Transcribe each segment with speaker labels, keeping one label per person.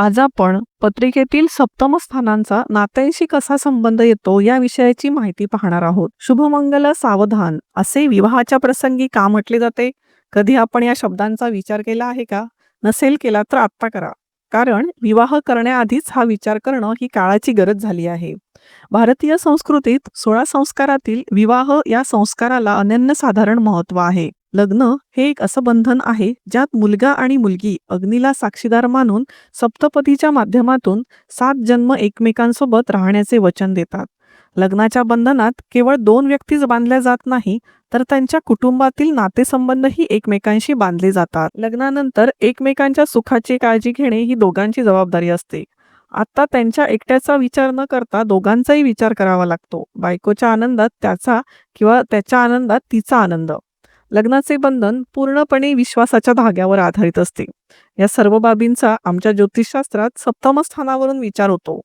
Speaker 1: आज आपण पत्रिकेतील सप्तम स्थानांचा नात्यांशी कसा संबंध येतो या विषयाची माहिती पाहणार आहोत. शुभमंगल सावधान असे विवाहाच्या प्रसंगी का म्हटले जाते? कधी आपण या शब्दांचा विचार केला आहे का? नसेल केला तर आत्ता करा. कारण विवाह करण्याआधीच हा विचार करणं ही काळाची गरज झाली आहे. भारतीय संस्कृतीत सोळा संस्कारातील विवाह या संस्काराला अनन्यसाधारण महत्त्व आहे. लग्न हे एक असं बंधन आहे ज्यात मुलगा आणि मुलगी अग्नीला साक्षीदार मानून सप्तपदीच्या माध्यमातून सात जन्म एकमेकांसोबत राहण्याचे वचन देतात. लग्नाच्या बंधनात केवळ दोन व्यक्तीच बांधल्या जात नाही तर त्यांच्या कुटुंबातील नातेसंबंधही एकमेकांशी बांधले जातात. लग्नानंतर एकमेकांच्या सुखाची काळजी घेणे ही दोघांची जबाबदारी असते. आता त्यांच्या एकट्याचा विचार न करता दोघांचाही विचार करावा लागतो. बायकोच्या आनंदात त्याचा किंवा त्याच्या आनंदात तिचा आनंद. लग्नाचे बंधन पूर्णपणे विश्वासाच्या धाग्यावर आधारित असते. या सर्व बाबींचा आमच्या ज्योतिषशास्त्रात सप्तमस्थानावरून विचार होतो.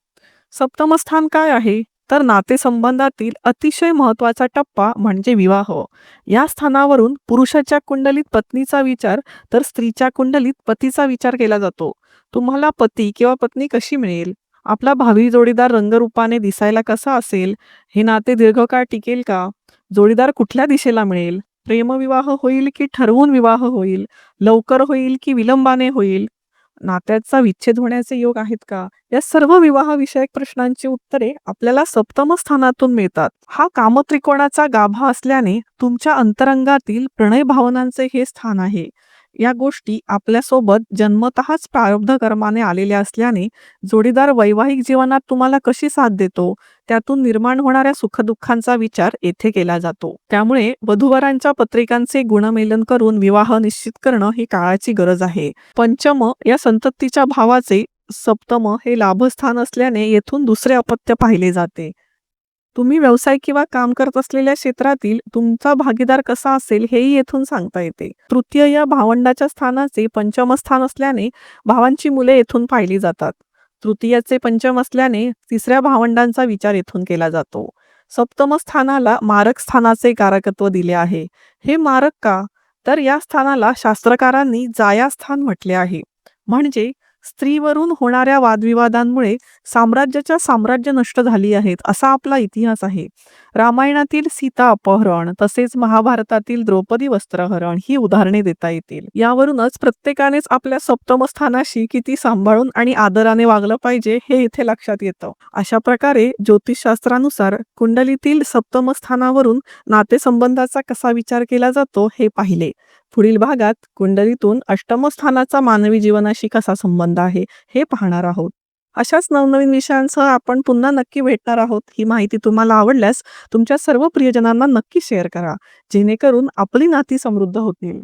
Speaker 1: सप्तम स्थान काय आहे? तर नातेसंबंधातील अतिशय महत्त्वाचा टप्पा म्हणजे विवाह. या स्थानावरून पुरुषाच्या कुंडलीत पत्नीचा विचार तर स्त्रीच्या कुंडलीत पतीचा विचार केला जातो. तुम्हाला पती किंवा पत्नी कशी मिळेल? आपला भावी जोडीदार रंगरूपाने दिसायला कसा असेल? हे नाते दीर्घकाळ टिकेल का? जोडीदार कुठल्या दिशेला मिळेल? प्रेमविवाह होईल की ठरवून विवाह होईल? लवकर होईल की विलंबाने होईल? नात्याचा विच्छेद होण्याचे योग आहेत का? या सर्व विवाहविषयक प्रश्नांची उत्तरे आपल्याला सप्तम स्थानातून मिळतात. हा कामत्रिकोणाचा गाभा असल्याने तुमच्या अंतरंगातील प्रणय भावनांचे हे स्थान आहे. या गोष्टी आपल्यासोबत जन्मतःच प्रारब्ध कर्माने आलेल्या असल्याने जोडीदार वैवाहिक जीवनात तुम्हाला कशी साथ देतो? त्यातून निर्माण होणाऱ्या सुखदुःखांचा विचार येथे केला जातो. त्यामुळे वधूवरांच्या पत्रिकांचे गुणमेलन करून विवाह निश्चित करणं ही काळाची गरज आहे. पंचम या संततीच्या भावाचे सप्तम हे लाभस्थान असल्याने येथून दुसरे अपत्य पाहिले जाते. तुम्ही व्यवसाय किंवा काम करत असलेल्या क्षेत्रातील तुमचा भागीदार कसा असेल हेही येथून सांगता येते. तृतीय या भावंडाच्या स्थानाचे पंचम स्थान असल्याने भावांची मुले येथून पाहिली जातात. तृतीयाचे पंचम असल्याने तिसऱ्या भावंडांचा विचार येथून केला जातो. सप्तम स्थानाला मारक स्थानाचे कारकत्व दिले आहे. हे मारक का? तर या स्थानाला शास्त्रकारांनी जाया स्थान म्हटले आहे. म्हणजे स्त्रीवरून होणाऱ्या वादविवादांमुळे साम्राज्याच्या साम्राज्य नष्ट झाली आहेत असा आपला इतिहास आहे. रामायणातील सीता अपहरण तसेच महाभारतातील द्रौपदी वस्त्रहरण ही उदाहरणे देता येतील. यावरूनच प्रत्येकानेच आपल्या सप्तमस्थानाशी किती सांभाळून आणि आदराने वागलं पाहिजे हे इथे लक्षात येतं. अशा प्रकारे ज्योतिषशास्त्रानुसार कुंडलीतील सप्तमस्थानावरून नातेसंबंधाचा कसा विचार केला जातो हे पाहिले. पुढील भागात कुंडलीतून अष्टमस्थानाचा मानवी जीवनाशी कसा संबंध आहे हे पाहणार आहोत. अशाच नवनवीन विषयांसह आपण पुन्हा नक्की भेटणार आहोत. ही माहिती तुम्हाला आवडल्यास तुमच्या सर्व प्रियजनांना नक्की शेअर करा जेणेकरून आपली नाती समृद्ध होतील.